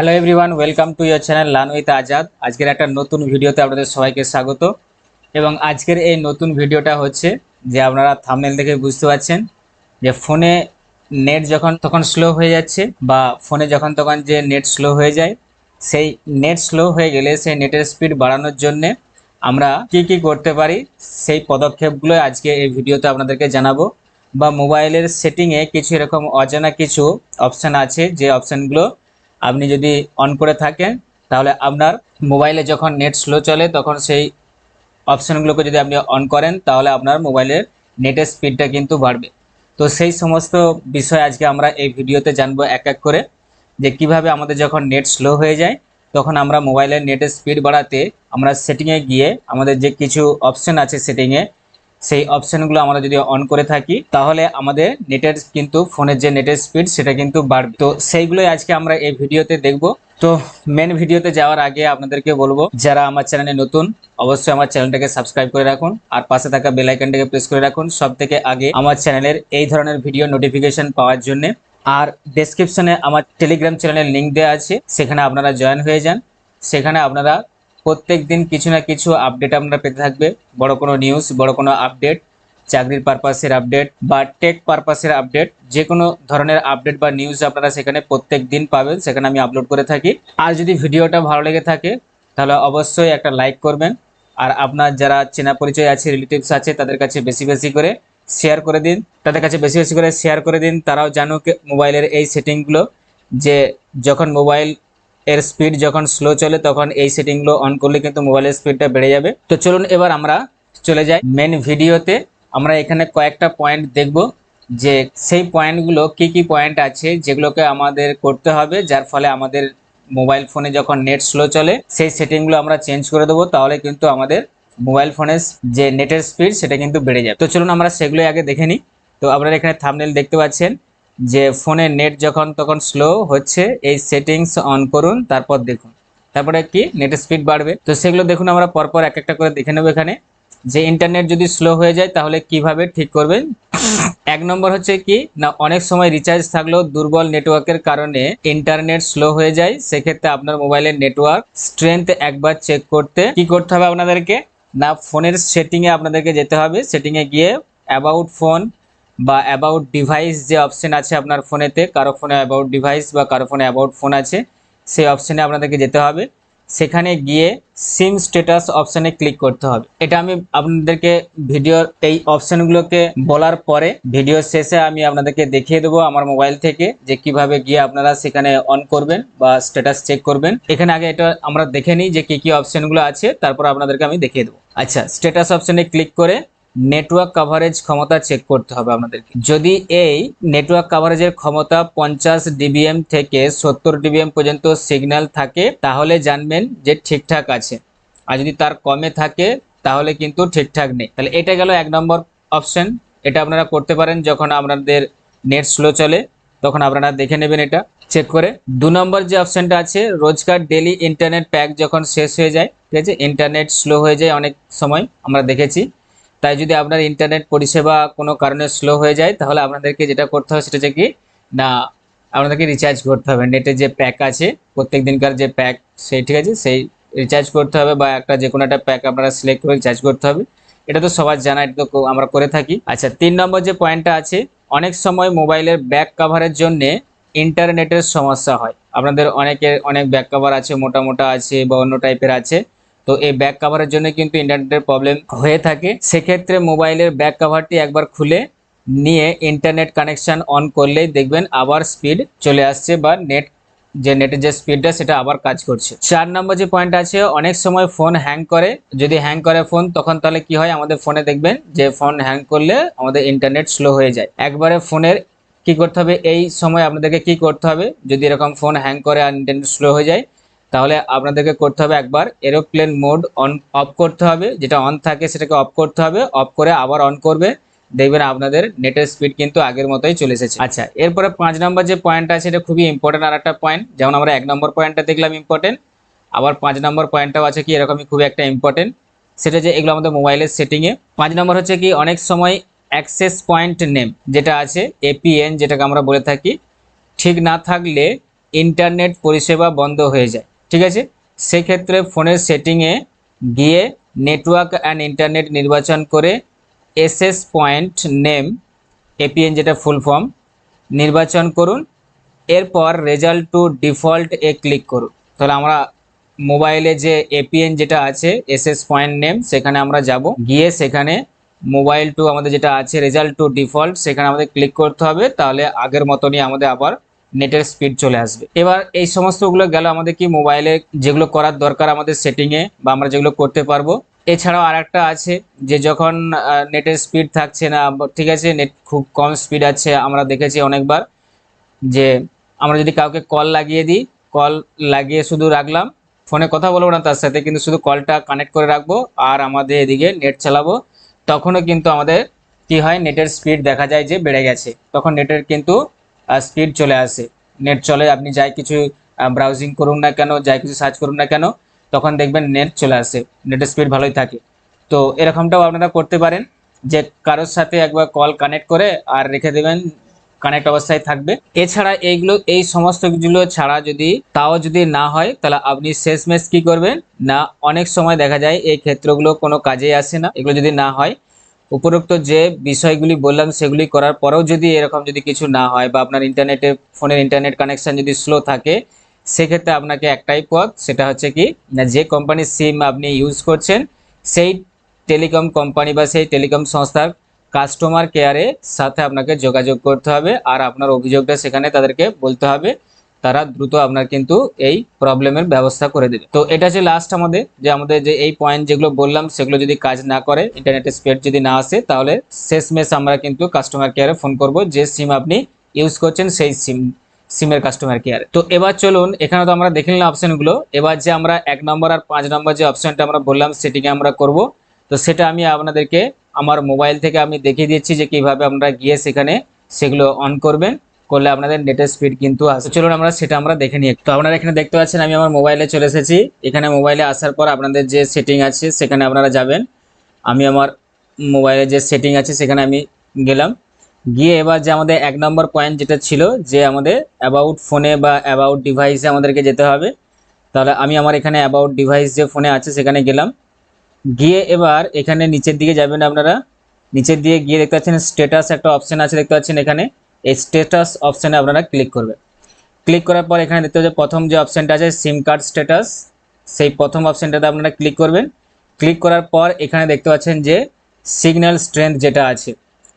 Hello everyone welcome to your channel learn with Azad আজকের একটা নতুন ভিডিওতে আপনাদের সবাইকে স্বাগত। এবং আজকের এই নতুন ভিডিওটা হচ্ছে যে আপনারা থামনেল দেখে বুঝতে পারছেন যে ফোনে নেট যখন তখন স্লো হয়ে যাচ্ছে বা ফোনে যখন তখন যে নেট স্লো হয়ে যায়, সেই নেট স্লো হয়ে গেলে সেই নেটের স্পিড বাড়ানোর জন্যে আমরা কি কি করতে পারি, সেই পদক্ষেপগুলো আজকে এই ভিডিওতে আপনাদেরকে জানাব। বা মোবাইলের সেটিংয়ে কিছু এরকম অজানা কিছু অপশান আছে, যে অপশানগুলো আপনি যদি অন করে থাকেন, তাহলে আপনার মোবাইলে যখন নেট স্লো চলে, তখন সেই অপশানগুলোকে যদি আপনি অন করেন, তাহলে আপনার মোবাইলের নেটের স্পিডটা কিন্তু বাড়বে। তো সেই সমস্ত বিষয় আজকে আমরা এই ভিডিওতে জানব এক এক করে, যে কীভাবে আমাদের যখন নেট স্লো হয়ে যায়, তখন আমরা মোবাইলের নেটের স্পিড বাড়াতে আমরা সেটিংয়ে গিয়ে আমাদের যে কিছু অপশান আছে সেটিংয়ে সেই অপশানগুলো আমরা যদি অন করে থাকি, তাহলে আমাদের নেটের কিন্তু ফোনের যে নেটের স্পিড সেটা কিন্তু বাড়বে। তো সেইগুলোই আজকে আমরা এই ভিডিওতে দেখব। তো মেন ভিডিওতে যাওয়ার আগে আপনাদেরকে বলব, যারা আমার চ্যানেলে নতুন, অবশ্যই আমার চ্যানেলটাকে সাবস্ক্রাইব করে রাখুন, আর পাশে থাকা বেল আইকনটাকে প্রেস করে রাখুন সব থেকে আগে আমার চ্যানেলের এই ধরনের ভিডিও নোটিফিকেশন পাওয়ার জন্য। আর ডেসক্রিপশনে আমার টেলিগ্রাম চ্যানেলের লিঙ্ক দেওয়া আছে, সেখানে আপনারা জয়েন হয়ে যান। সেখানে আপনারা প্রত্যেক দিন কিছু না কিছু আপডেট আপনারা পেতে থাকবে। বড় কোনো নিউজ বড় কোনো আপডেট চাকরির পারপাসের আপডেট বা টেক পারপাসের আপডেট যে কোনো ধরনের আপডেট বা নিউজ আপনারা সেখানে প্রত্যেক দিন পাবেন, সেখানে আমি আপলোড করে থাকি। আর যদি ভিডিওটা ভালো লেগে থাকে, তাহলে অবশ্যই একটা লাইক করবেন। আর আপনার যারা চেনা পরিচয় আছে রিলেটিভস আছে, তাদের কাছে বেশি বেশি করে শেয়ার করে দিন। তাদের কাছে বেশি বেশি করে শেয়ার করে দিন। তারাও জানুক মোবাইলের এই সেটিংগুলো যে যখন মোবাইল এর স্পিড যখন স্লো চলে, তখন এই সেটিংগুলো অন করলে কিন্তু মোবাইলের স্পিডটা বেড়ে যাবে। তো চলুন এবার আমরা চলে যাই মেন ভিডিওতে আমরা এখানে কয়েকটা পয়েন্ট দেখব যে সেই পয়েন্টগুলো কি কি পয়েন্ট আছে যেগুলোকে আমাদের করতে হবে, যার ফলে আমাদের মোবাইল ফোনে যখন নেট স্লো চলে, সেই সেটিংগুলো আমরা চেঞ্জ করে দেবো, তাহলে কিন্তু আমাদের মোবাইল ফোনের যে নেটের স্পিড সেটা কিন্তু বেড়ে যাবে। তো চলুন আমরা সেগুলোই আগে দেখে নিই। তো আপনারা এখানে থামনেল দেখতে পাচ্ছেন। যে ফোনে নেট যখন তখন স্লো হচ্ছে, এই সেটিংস অন করুন, তারপর দেখুন। তারপরে কি? নেটের স্পিড বাড়বে। তো সেগুলো দেখুন, আমরা পরপর এক একটা করে দেখে নেব এখানে। যে ইন্টারনেট যদি স্লো হয়ে যায়, তাহলে কীভাবে ঠিক করবেন? এক নম্বর হচ্ছে কি, না, অনেক সময় রিচার্জ থাকলেও দুর্বল নেটওয়ার্কের কারণে ইন্টারনেট স্লো হয়ে যায়। সেক্ষেত্রে আপনার মোবাইলের নেটওয়ার্ক স্ট্রেংথ একবার চেক করতে। কি করতে হবে আপনাদেরকে? না, ফোনের সেটিংয়ে আপনাদেরকে যেতে হবে। সেটিংয়ে গিয়ে অ্যাবাউট ফোন বা অ্যাবাউট ডিভাইস যে অপশন আছে আপনার ফোনেতে, কারও ফোনে অ্যাবাউট ডিভাইস বা কারও ফোনে অ্যাবাউট ফোন আছে, সেই অপশানে আপনাদেরকে যেতে হবে। সেখানে গিয়ে সিম স্ট্যাটাস অপশানে ক্লিক করতে হবে। এটা আমি আপনাদেরকে ভিডিওর এই অপশানগুলোকে বলার পরে, ভিডিও শেষে আমি আপনাদেরকে দেখিয়ে দেবো আমার মোবাইল থেকে যে কীভাবে গিয়ে আপনারা সেখানে অন করবেন বা স্ট্যাটাস চেক করবেন। এখানে আগে এটা আমরা দেখে নিই যে কী কী অপশানগুলো আছে, তারপর আপনাদেরকে আমি দেখিয়ে দেবো। আচ্ছা স্ট্যাটাস অপশানে ক্লিক করে নেটওয়ার্ক কাভারেজ ক্ষমতা চেক করতে হবে আপনাদেরকে যদি এই নেটওয়ার্ক কাভারেজের ক্ষমতা পঞ্চাশ ডিবিএম থেকে সত্তর ডিবিএম পর্যন্ত সিগন্যাল থাকে, তাহলে জানবেন যে ঠিকঠাক আছে। আর যদি তার কমে থাকে, তাহলে কিন্তু ঠিকঠাক নেই। তাহলে এটা গেল এক নম্বর অপশন এটা আপনারা করতে পারেন যখন আপনাদের নেট স্লো চলে, তখন আপনারা দেখে নেবেন এটা চেক করে। দু নম্বর যে অপশনটা আছে, রোজকার ডেলি ইন্টারনেট প্যাক যখন শেষ হয়ে যায়, ঠিক আছে? ইন্টারনেট স্লো হয়ে যায় অনেক সময়, আমরা দেখেছি। তাই যদি আপনার ইন্টারনেট পরিষেবা কোনো কারণে স্লো হয়ে যায়, তাহলে আপনাদেরকে যেটা করতে হবে সেটা হচ্ছে কি, না, আপনাদেরকে রিচার্জ করতে হবে। নেটের যে প্যাক আছে প্রত্যেক দিনকার যে প্যাক সেই ঠিক আছে, সেই রিচার্জ করতে হবে বা একটা যে কোনো একটা প্যাক আপনারা সিলেক্ট করে রিচার্জ করতে হবে। এটা তো সবার জানা, এটা তো আমরা করে থাকি। আচ্ছা তিন নম্বর যে পয়েন্টটা আছে, অনেক সময় মোবাইলের ব্যাক কাভারের জন্যে ইন্টারনেটের সমস্যা হয়। আপনাদের অনেকের অনেক ব্যাক কাভার আছে, মোটা মোটা আছে বা অন্য টাইপের আছে। তো এই ব্যাক কাভারের জন্য কিন্তু ইন্টারনেটের প্রবলেম হয়ে থাকে। সেক্ষেত্রে মোবাইলের ব্যাক কাভারটি একবার খুলে নিয়ে ইন্টারনেট কানেকশন অন করলেই দেখবেন আবার স্পিড চলে আসছে বা নেট যে নেটের যে স্পিডটা সেটা আবার কাজ করছে। চার নম্বর যে পয়েন্ট আছে, অনেক সময় ফোন হ্যাং করে। যদি হ্যাং করে ফোন তখন তাহলে কি হয়? আমাদের ফোনে দেখবেন যে ফোন হ্যাং করলে আমাদের ইন্টারনেট স্লো হয়ে যায়। একবারে ফোনের কি করতে হবে? এই সময় আপনাদেরকে কি করতে হবে? যদি এরকম ফোন হ্যাং করে আর ইন্টারনেট স্লো হয়ে যায় তাহলে আপনাদেরকে করতে হবে একবার এরোপ্লেন মোড অন অফ করতে হবে। যেটা অন থাকে সেটাকে অফ করতে হবে। অফ করে আবার অন করবে। দেখবেন আপনাদের নেটের স্পিড কিন্তু আগের মতোই চলে এসেছে। আচ্ছা এরপরে পাঁচ নম্বর যে পয়েন্টটা আছে, এটা খুবই ইম্পর্টেন্ট আর একটা পয়েন্ট যেমন আমরা এক নম্বর পয়েন্টটা দেখলাম ইম্পর্টেন্ট আবার পাঁচ নম্বর পয়েন্টটাও আছে কি, এরকমই খুবই একটা ইম্পর্টেন্ট সেটা যে এগুলো আমাদের মোবাইলের সেটিংয়ে পাঁচ নম্বর হচ্ছে কি, অনেক সময় অ্যাক্সেস পয়েন্ট নেম যেটা আছে এপিএন যেটাকে আমরা বলে থাকি, ঠিক না থাকলে ইন্টারনেট পরিষেবা বন্ধ হয়ে যায়। ঠিক আছে? সেক্ষেত্রে ফোনের সেটিংয়ে গিয়ে নেটওয়ার্ক অ্যান্ড ইন্টারনেট নির্বাচন করে এসএস পয়েন্ট নেম এপিএন যেটা ফুল ফর্ম নির্বাচন করুন। এরপর রেজাল্ট টু ডিফল্ট এ ক্লিক করুন। তাহলে আমরা মোবাইলে যে এপিএন যেটা আছে এসএস পয়েন্ট নেম সেখানে আমরা যাব। গিয়ে সেখানে মোবাইল টু আমাদের যেটা আছে রেজাল্ট টু ডিফল্ট সেখানে আমাদের ক্লিক করতে হবে। তাহলে আগের মতনই আমাদের আবার নেটের স্পিড চলে আসবে। এবার এই সমস্তগুলো গেল আমাদের কি মোবাইলে যেগুলো করার দরকার আমাদের সেটিংয়ে বা আমরা যেগুলো করতে পারব। এছাড়াও আর একটা আছে যে যখন নেটের স্পিড থাকছে না ঠিক আছে নেট খুব কম স্পিড আছে, আমরা দেখেছি অনেকবার যে আমরা যদি কাউকে কল লাগিয়ে দিই কল লাগিয়ে শুধু রাখলাম ফোনে কথা বলব না তার সাথে, কিন্তু শুধু কলটা কানেক্ট করে রাখব আর আমাদের এদিকে নেট চালাবো, তখনও কিন্তু আমাদের কি হয় নেটের স্পিড দেখা যায় যে বেড়ে গেছে। তখন নেটের কিন্তু স্পিড চলে আসে। নেট চলে, আপনি যাই কিছু ব্রাউজিং করুন না কেন, যাই কিছু সার্চ করুন না কেন, তখন দেখবেন নেট চলে আসে। নেটের স্পিড ভালোই থাকে। তো এরকমটাও আপনারা করতে পারেন যে কারোর সাথে একবার কল কানেক্ট করে আর রেখে দেবেন কানেক্ট অবস্থায় থাকবে। এছাড়া এইগুলো, এই সমস্ত কিছুগুলো ছাড়া যদি, তাও যদি না হয়, তাহলে আপনি শেষমেশ কি করবেন? না, অনেক সময় দেখা যায় এই ক্ষেত্রগুলো কোনো কাজে আসে না। এগুলো যদি না হয় উপরোক্ত যে বিষয়গুলি বললাম সেগুলি করার পরেও যদি এরকম যদি কিছু না হয় বা আপনার ইন্টারনেটে ফোনের ইন্টারনেট কানেকশান যদি স্লো থাকে, সেক্ষেত্রে আপনাকে একটাই পথ, সেটা হচ্ছে কি, না যে কোম্পানির সিম আপনি ইউজ করছেন, সেই টেলিকম কোম্পানি বা সেই টেলিকম সংস্থার কাস্টমার কেয়ারে সাথে আপনাকে যোগাযোগ করতে হবে আর আপনার অভিযোগটা সেখানে তাদেরকে বলতে হবে। তারা দ্রুত আপনার কিন্তু এই প্রবলেমের ব্যবস্থা করে দেবে। তো এটা যে লাস্ট আমাদের, যে আমাদের যে এই পয়েন্ট যেগুলো বললাম, সেগুলো যদি কাজ না করে ইন্টারনেটের স্পিড যদি না আসে, তাহলে শেষমেশ আমরা কিন্তু কাস্টমার কেয়ারে ফোন করব, যে সিম আপনি ইউজ করছেন সেই সিম সিমের কাস্টমার কেয়ার তো এবার চলুন, এখানে তো আমরা দেখে নিলাম অপশনগুলো এবার যে আমরা এক নম্বর আর পাঁচ নম্বর যে অপশনটা আমরা বললাম, সেটিকে আমরা করব। তো সেটা আমি আপনাদেরকে আমার মোবাইল থেকে আমি দেখিয়ে দিচ্ছি যে কীভাবে আপনারা গিয়ে সেখানে সেগুলো অন করবেন। করলে আপনাদের নেটের স্পিড কিন্তু আসে। চলুন আমরা সেটা আমরা দেখে নিই। তো আপনারা এখানে দেখতে পাচ্ছেন, আমি আমার মোবাইলে চলে এসেছি। এখানে মোবাইলে আসার পর আপনাদের যে সেটিং আছে, সেখানে আপনারা যাবেন। আমি আমার মোবাইলে যে সেটিং আছে, সেখানে আমি গেলাম। গিয়ে এবার যে আমাদের এক নম্বর পয়েন্ট যেটা ছিল, যে আমাদের অ্যাবাউট ফোনে বা অ্যাবাউট ডিভাইসে আমাদেরকে যেতে হবে। তাহলে আমি আমার এখানে অ্যাবাউট ডিভাইস যে ফোনে আছে, সেখানে গেলাম। গিয়ে এবার এখানে নিচের দিকে যাবেন আপনারা। নিচের দিকে গিয়ে দেখতে পাচ্ছেন স্ট্যাটাস একটা অপশন আছে, দেখতে পাচ্ছেন এখানে। এই স্ট্যাটাস অপশানে আপনারা ক্লিক করবেন। ক্লিক করার পর এখানে দেখতে পাচ্ছেন প্রথম যে অপশানটা আছে সিম কার্ড স্ট্যাটাস সেই প্রথম অপশানটাতে আপনারা ক্লিক করবেন। ক্লিক করার পর এখানে দেখতে পাচ্ছেন যে সিগন্যাল স্ট্রেংথ যেটা আছে,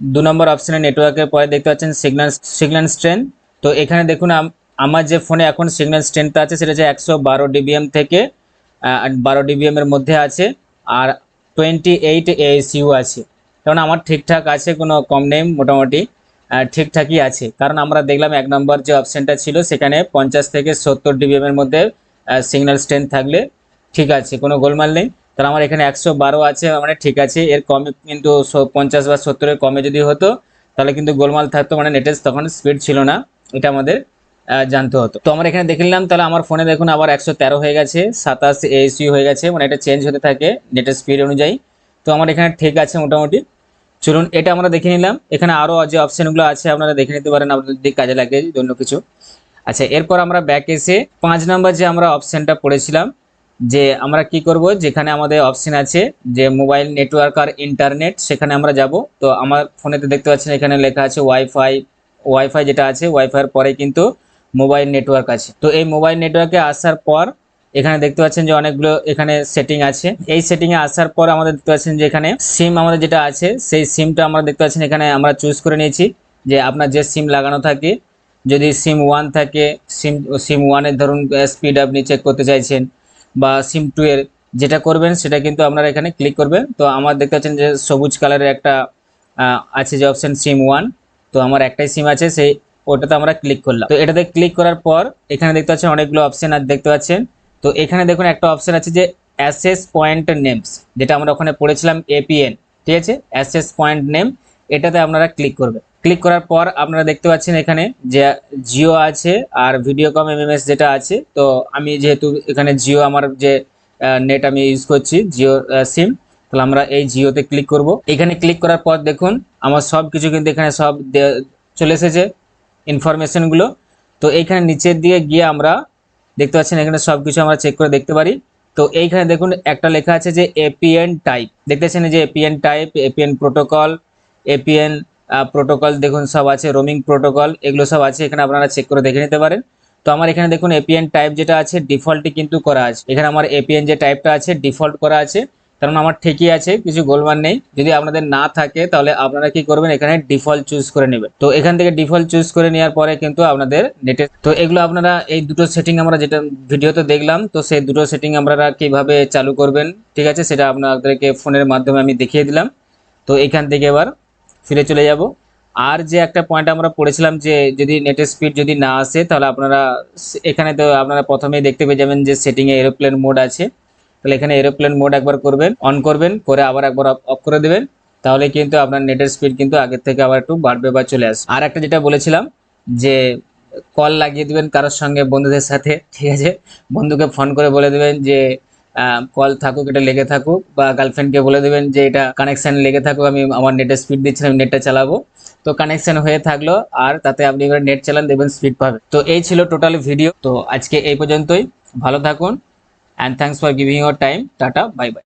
দু নম্বর অপশানে নেটওয়ার্কের পরে দেখতে পাচ্ছেন সিগন্যাল সিগন্যাল স্ট্রেংথ তো এখানে দেখুন আম- আমার যে ফোনে এখন সিগন্যাল স্ট্রেংথটা আছে, সেটা হচ্ছে একশো বারো ডিবিএম থেকে বারো ডিবিএম এর মধ্যে আছে, আর টোয়েন্টি এইট এএসইউ আছে। কারণ আমার ঠিকঠাক আছে, কোনো কম নেই মোটামুটি। ঠিকঠাকই আছে। কারণ আমরা দেখলাম এক নম্বর যে অপশনটা ছিল, সেখানে পঞ্চাশ থেকে সত্তর ডিবিএম এর মধ্যে সিগন্যাল স্ট্রেংথ থাকলে ঠিক আছে, কোনো গোলমাল নেই। তাহলে আমার এখানে একশো বারো আছে মানে ঠিক আছে। এর কমে কিন্তু পঞ্চাশ বা সত্তরের কমে যদি হতো, তাহলে কিন্তু গোলমাল থাকতো মানে নেটের তখন স্পিড ছিল না। এটা আমাদের জানতে হতো। তো আমরা এখানে দেখে নিলাম, তাহলে আমার ফোনে দেখুন আবার একশো তেরো হয়ে গেছে, সাতাশ এএসইউ হয়ে গেছে মানে এটা চেঞ্জ হতে থাকে নেটের স্পিড অনুযায়ী। তো আমার এখানে ঠিক আছে মোটামুটি। চলুন, এটা আমরা দেখে নিলাম। এখানে আরও যে অপশানগুলো আছে, আপনারা দেখে নিতে পারেন আপনাদের যদি কাজে লাগে অন্য কিছু। আচ্ছা এরপর আমরা ব্যাক এসে পাঁচ নাম্বার যে আমরা অপশানটা পড়েছিলাম, যে আমরা কি করব, যেখানে আমাদের অপশন আছে যে মোবাইল নেটওয়ার্ক আর ইন্টারনেট সেখানে আমরা যাব। তো আমার ফোনেতে দেখতে পাচ্ছেন, এখানে লেখা আছে ওয়াইফাই ওয়াইফাই যেটা আছে ওয়াইফাইয়ের পরে কিন্তু মোবাইল নেটওয়ার্ক আছে। তো এই মোবাইল নেটওয়ার্কে আসার পর এখানে দেখতে পাচ্ছেন যে অনেকগুলো এখানে সেটিং আছে। এই সেটিং এ আসার পর আমাদের দেখতে পাচ্ছেন যে এখানে সিম আমাদের যেটা আছে, সেই সিমটা আমরা দেখতে পাচ্ছেন এখানে আমরা চুজ করে নিয়েছি যে আপনার যে সিম লাগানো থাকে, যদি সিম ওয়ান থাকে সিম সিম ওয়ানের ধরুন স্পিড আপনি চেক করতে চাইছেন বা সিম টু এর যেটা করবেন সেটা কিন্তু আপনারা এখানে ক্লিক করবেন। তো আমার দেখতে পাচ্ছেন যে সবুজ কালারের একটা আছে যে অপশন সিম ওয়ান তো আমার একটাই সিম আছে, সেই ওটাতে আমরা ক্লিক করলাম। তো এটাতে ক্লিক করার পর এখানে দেখতে পাচ্ছেন অনেকগুলো অপশন আর দেখতে পাচ্ছেন তো এখানে দেখুন একটা অপশন আছে যে অ্যাসেস পয়েন্ট নেমস যেটা আমরা ওখানে পড়েছিলাম এপিএন ঠিক আছে? অ্যাসেস পয়েন্ট নেম এটাতে আপনারা ক্লিক করবেন। ক্লিক করার পর আপনারা দেখতে পাচ্ছেন এখানে যে জিও আছে আর ভিডিওকম এমএমএস যেটা আছে, তো আমি যেহেতু এখানে জিও আমার যে নেট আমি ইউজ করছি জিও সিম তাহলে আমরা এই জিওতে ক্লিক করব। এখানে ক্লিক করার পর দেখুন, আমার সব কিছু কিন্তু এখানে সব চলে এসেছে ইনফরমেশনগুলো তো এইখানে নিচের দিকে গিয়ে আমরা দেখতে পাচ্ছেন, এখানে সব কিছু আমরা চেক করে দেখতে পারি। তো এইখানে দেখুন, একটা লেখা আছে যে এপিএন টাইপ দেখতে পাচ্ছেন যে APN type APN protocol APN protocol দেখুন সব আছে রোমিং প্রোটোকল এগুলো সব আছে, এখানে আপনারা চেক করে দেখে নিতে পারেন। তো আমার এখানে দেখুন এপিএন টাইপ যেটা আছে ডিফল্টই কিন্তু করা আছে। এখানে আমার এপিএন যে টাইপটা আছে ডিফল্ট করা আছে। কারণ আমার ঠিকই আছে, কিছু গোলমাল নেই। যদি আপনাদের না থাকে, তাহলে আপনারা কি করবেন? এখানে ডিফল্ট চুজ করে নেবেন। তো এখান থেকে ডিফল্ট চুজ করে নেওয়ার পরে কিন্তু আপনাদের নেটে তো এগুলো আপনারা এই দুটো সেটিং আমরা যেটা ভিডিওতে দেখলাম, তো সেই দুটো সেটিং আপনারা কীভাবে চালু করবেন, ঠিক আছে? সেটা আপনাদেরকে ফোনের মাধ্যমে আমি দেখিয়ে দিলাম। তো এখান থেকে এবার ফিরে চলে যাব। আর যে একটা পয়েন্ট আমরা পড়েছিলাম যে যদি নেটের স্পিড যদি না আসে, তাহলে আপনারা এখানে তো আপনারা প্রথমেই দেখতে পেয়ে যাবেন যে সেটিংয়ে এরোপ্লেন মোড আছে। তাহলে এখানে এরোপ্লেন মোড একবার করবেন অন করবেন, করে আবার একবার অফ করে দেবেন। তাহলে কিন্তু আপনার নেটের স্পিড কিন্তু আগের থেকে আবার একটু বাড়বে বা চলে আসবে। আর একটা যেটা বলেছিলাম, যে কল লাগিয়ে দেবেন কারোর সঙ্গে, বন্ধুদের সাথে, ঠিক আছে? বন্ধুকে ফোন করে বলে দেবেন যে কল থাকুক, এটা লেগে থাকুক, বা গার্লফ্রেন্ডকে বলে দেবেন যে, এটা কানেকশান লেগে থাকুক, আমি আমার নেটের স্পিড দিচ্ছি, আমি নেটটা চালাবো। তো কানেকশান হয়ে থাকল, আর তাতে আপনি এবার নেট চালান দেবেন স্পিড পাবে। তো এই ছিল টোটাল ভিডিও তো আজকে এই পর্যন্তই। ভালো থাকুন। and thanks for giving your time. Tata bye bye